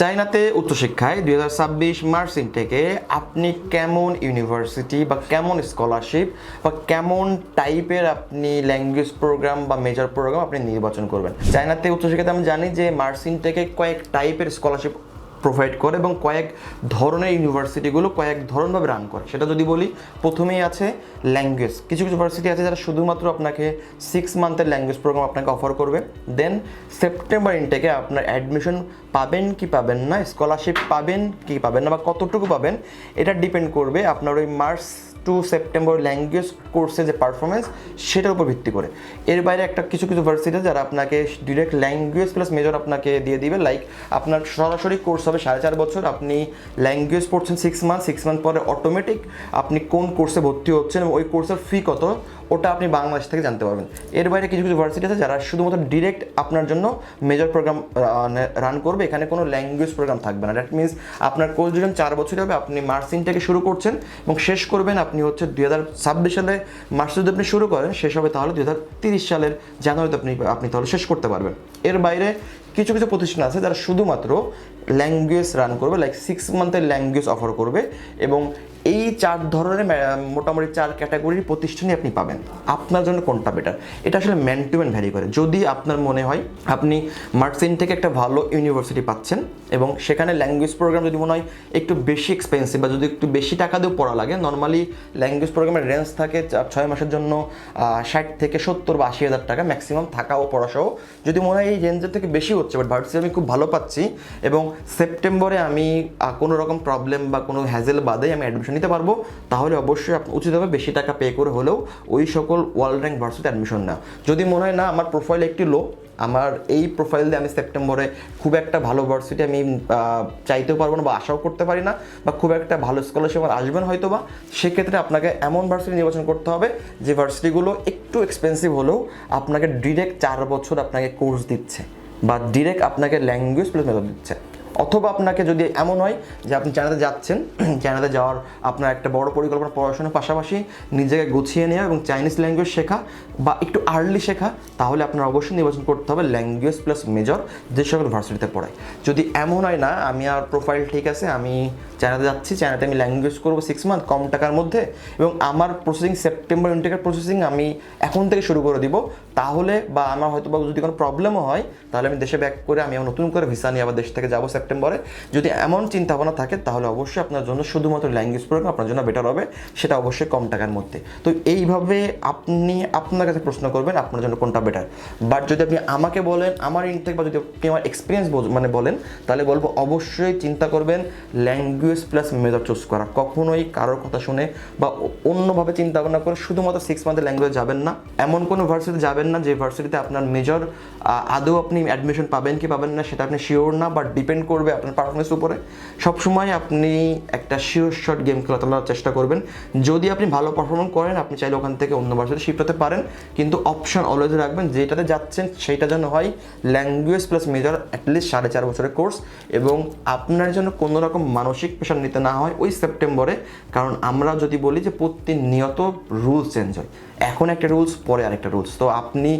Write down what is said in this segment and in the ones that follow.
চায়নাতে উচ্চশিক্ষায় দুই হাজার ছাব্বিশ মার্চ থেকে আপনি কেমন ইউনিভার্সিটি বা কেমন স্কলারশিপ বা কেমন টাইপের আপনি ল্যাঙ্গুয়েজ প্রোগ্রাম বা মেজর প্রোগ্রাম আপনি নির্বাচন করবেন? চায়নাতে উচ্চশিক্ষাতে আমি জানি যে মার্সিন থেকে কয়েক টাইপের স্কলারশিপ প্রোভাইড করে এবং কয়েক ধরনের ইউনিভার্সিটিগুলো কয়েক ধরনভাবে রান করে। সেটা যদি বলি, প্রথমেই আছে ল্যাঙ্গুয়েজ কিছু কিছু ইউনিভার্সিটি আছে যারা শুধুমাত্র আপনাকে সিক্স মান্থের ল্যাঙ্গুয়েজ প্রোগ্রাম আপনাকে অফার করবে। দেন সেপ্টেম্বর ইনটেকে আপনার অ্যাডমিশন পাবেন কি পাবেন না স্কলারশিপ পাবেন কি পাবেন না বা কতটুকু পাবেন, এটা ডিপেন্ড করবে আপনার ওই মার্চ টু সেপ্টেম্বর ল্যাঙ্গুয়েজ কোর্সে যে পারফরমেন্স সেটার উপর ভিত্তি করে। এর বাইরে একটা কিছু কিছু ভার্সিটি যারা আপনাকে ডিরেক্ট ল্যাঙ্গুয়েজ প্লাস মেজর আপনাকে দিয়ে দিবে। লাইক আপনার সরাসরি কোর্স হবে সাড়ে চার বছর, আপনি ল্যাঙ্গুয়েজ পড়ছেন সিক্স মান্থ সিক্স মান্থ পরে অটোমেটিক আপনি কোন কোর্সে ভর্তি হচ্ছেন এবং ওই কোর্সের ফি কত? ওটা আপনি বাংলাদেশ থেকে জানতে পারবেন। এর বাইরে কিছু কিছু ভার্সিটি আছে যারা শুধুমাত্র ডিরেক্ট আপনার জন্য মেজর প্রোগ্রাম রান করবে। এখানে কোনো ল্যাঙ্গুয়েজ প্রোগ্রাম থাকবে না। দ্যাট মিনস আপনার কোর্স যখন চার বছর হবে, আপনি মার্সিন থেকে শুরু করছেন এবং শেষ করবেন আপনি হচ্ছে দুই হাজার ছাব্বিশ সালে মার্চ যদি আপনি শুরু করেন, শেষ হবে তাহলে দুই হাজার তিরিশ সালের জানুয়ারিতে আপনি আপনি তাহলে শেষ করতে পারবেন। এর বাইরে কিছু কিছু প্রতিষ্ঠান আছে যারা শুধুমাত্র ল্যাঙ্গুয়েজ রান করবে লাইক সিক্স মান্থের ল্যাঙ্গুয়েজ অফার করবে এবং এই চার ধরনের মোটামুটি চার ক্যাটাগরির প্রতিষ্ঠানই আপনি পাবেন। আপনার জন্য কোনটা বেটার এটা আসলে ম্যান টু ম্যান ভ্যারি করে। যদি আপনার মনে হয় আপনি মার্কসিন থেকে একটা ভালো ইউনিভার্সিটি পাচ্ছেন এবং সেখানে ল্যাঙ্গুয়েজ প্রোগ্রাম যদি মনে হয় একটু বেশি এক্সপেন্সিভ বা যদি একটু বেশি টাকা দিয়েও পড়া লাগে নর্মালি ল্যাঙ্গুয়েজ প্রোগ্রামের রেঞ্জ থাকে ছয় মাসের জন্য ষাট থেকে সত্তর বা আশি হাজার টাকা ম্যাক্সিমাম থাকা ও পড়াসহ যদি মনে হয় এই রেঞ্জের থেকে বেশি হচ্ছে বাট ভার্সিটি আমি খুব ভালো পাচ্ছি এবং সেপ্টেম্বরে আমি কোনো রকম প্রবলেম বা কোনো হ্যাজেল বাদে আমি অ্যাডমিশন নিতে পারব, তাহলে অবশ্যই আপনার উচিত হবে বেশি টাকা পে করে হলেও ওই সকল ওয়ার্ল্ড র্যাঙ্ক ভার্সিটি অ্যাডমিশন নেওয়া। যদি মনে হয় না, আমার প্রোফাইল একটি লো আমার এই প্রোফাইল দিয়ে আমি সেপ্টেম্বরে খুব একটা ভালো ভার্সিটি আমি চাইতেও পারব না বা আশাও করতে পারি না বা খুব একটা ভালো স্কলারশিপ আমার আসবেন হয়তো বা সেক্ষেত্রে আপনাকে এমন ভার্সিটি নির্বাচন করতে হবে যে ভার্সিটিগুলো একটু এক্সপেন্সিভ হলেও আপনাকে ডিরেক্ট চার বছর আপনাকে কোর্স দিচ্ছে বা ডিরেক্ট আপনাকে ল্যাঙ্গুয়েজ প্লাস দিচ্ছে। অথবা আপনাকে যদি এমন হয় যে আপনি চায়নাতে যাচ্ছেন, চায়নাতে যাওয়ার আপনার একটা বড় পরিকল্পনা, পড়াশোনার পাশাপাশি নিজেকে গুছিয়ে নেওয়া এবং চাইনিজ ল্যাঙ্গুয়েজ শেখা বা একটু আর্লি শেখা, তাহলে আপনার অবশ্যই নির্বাচন করতে হবে ল্যাঙ্গুয়েজ প্লাস মেজর যে সকল ভার্সিটিতে পড়ায়। যদি এমন হয় না, আমি আর প্রোফাইল ঠিক আছে, আমি চায়নাতে যাচ্ছি, চায়নাতে আমি ল্যাঙ্গুয়েজ করব সিক্স মান্থ কম টাকার মধ্যে। এবং আমার প্রসেসিং সেপ্টেম্বর ইন্টেকার প্রসেসিং আমি এখন থেকে শুরু করে দিব। তাহলে বা আমার হয়তো বা যদি কোনো প্রবলেমও হয়, তাহলে আমি দেশে ব্যাক করে আমি নতুন করে ভিসা নিয়ে আবার দেশ থেকে যাব সেপ্টেম্বরে যদি এমন চিন্তা ভাবনা থাকে, তাহলে অবশ্যই আপনার জন্য শুধুমাত্র ল্যাঙ্গুয়েজ প্রোগ্রাম আপনার জন্য বেটার হবে। সেটা অবশ্যই কম টাকার মধ্যে। তো এইভাবে আপনি আপনার কাছে প্রশ্ন করবেন, আপনার জন্য কোনটা বেটার বাট যদি আপনি আমাকে বলেন, আমার ইনটেক বা যদি আপনি আমার এক্সপিরিয়েন্স মানে বলেন, তাহলে বলব অবশ্যই চিন্তা করবেন ল্যাঙ্গুয়েজ প্লাস মেজর চুজ করা। কখনোই কারোর কথা শুনে বা অন্যভাবে চিন্তা ভাবনা করে শুধুমাত্র সিক্স মান্থের ল্যাঙ্গুয়েজ যাবেন না। এমন কোনো ভার্সিটিতে যাবেন না যে ভার্সিটিতে আপনার মেজর আদৌ আপনি অ্যাডমিশন পাবেন কি পাবেন না সেটা আপনি শিওর না বাট ডিপেন্ড করবে আপনার পারফরমেন্স উপরে। সবসময় আপনি একটা শিওর শট গেম খেলা তোলার চেষ্টা করবেন। যদি আপনি ভালো পারফরমেন্স করেন, আপনি চাইলে ওখান থেকে অন্য ভার্সিটি শিফট হতে পারেন। কিন্তু অপশন অলওয়েজ রাখবেন, যেটাতে যাচ্ছেন সেইটা যেন হয় ল্যাঙ্গুয়েজ প্লাস মেজর অ্যাটলিস্ট সাড়ে চার বছরের কোর্স এবং আপনার জন্য কোনো রকম মানসিক প্রেশার নিতে না হয়, ওই সেপ্টেম্বরে কারণ আমরা যদি বলি যে প্রতিনিয়ত রুলস চেঞ্জ হয়। এখন একটা রুলস পরে আরেকটা রুলস তো আপনি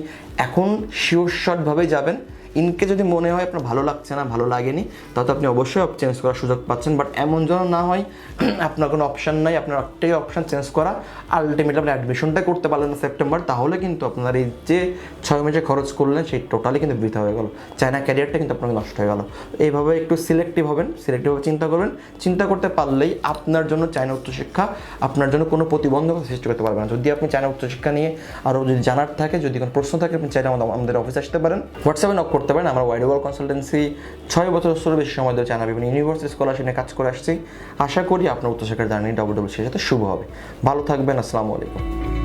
এখন শিওর শটভাবেই যাবেন ইনকে যদি মনে হয় আপনার ভালো লাগছে না, ভালো লাগেনি, তাহলে আপনি অবশ্যই চেঞ্জ করার সুযোগ পাচ্ছেন। বাট এমন যেন না হয়, আপনার কোনো অপশান নাই, আপনার একটাই অপশান চেঞ্জ করা। আলটিমেটলি আপনি অ্যাডমিশনটা করতে পারলেন না সেপ্টেম্বর তাহলে কিন্তু আপনার এই যে ছয় মাসে খরচ করলেন, সেই টোটালি কিন্তু বৃথা হয়ে গেল। চায়না ক্যারিয়ারটা কিন্তু আপনাকে নষ্ট হয়ে গেল। এইভাবে একটু সিলেক্টিভ হবেন সিলেক্টিভভাবে চিন্তা করবেন। চিন্তা করতে পারলেই আপনার জন্য চায়না উচ্চশিক্ষা, আপনার জন্য কোনো প্রতিবন্ধকতা সৃষ্টি করতে পারবে না। যদি আপনি চায়না উচ্চশিক্ষা নিয়ে আরও যদি জানার থাকে, যদি কোনো প্রশ্ন থাকে, আপনি আমাদের আমাদের অফিসে আসতে পারেন। হোয়াটসঅ্যাপে নক করতে পারেন। আমরা ওয়াইড ওয়ার্ল্ড কনসালটেন্সি ছয় বছরের বেশি সময় ধরে চানা বিভিন্ন ইউনিভার্সিটি স্কলারশিপ নিয়ে কাজ করে আসছি। আশা করি আপনার উচ্চশিক্ষার জার্নি ডবল ডবল সাথে শুভ হবে। ভালো থাকবেন। আসসালামু আলাইকুম।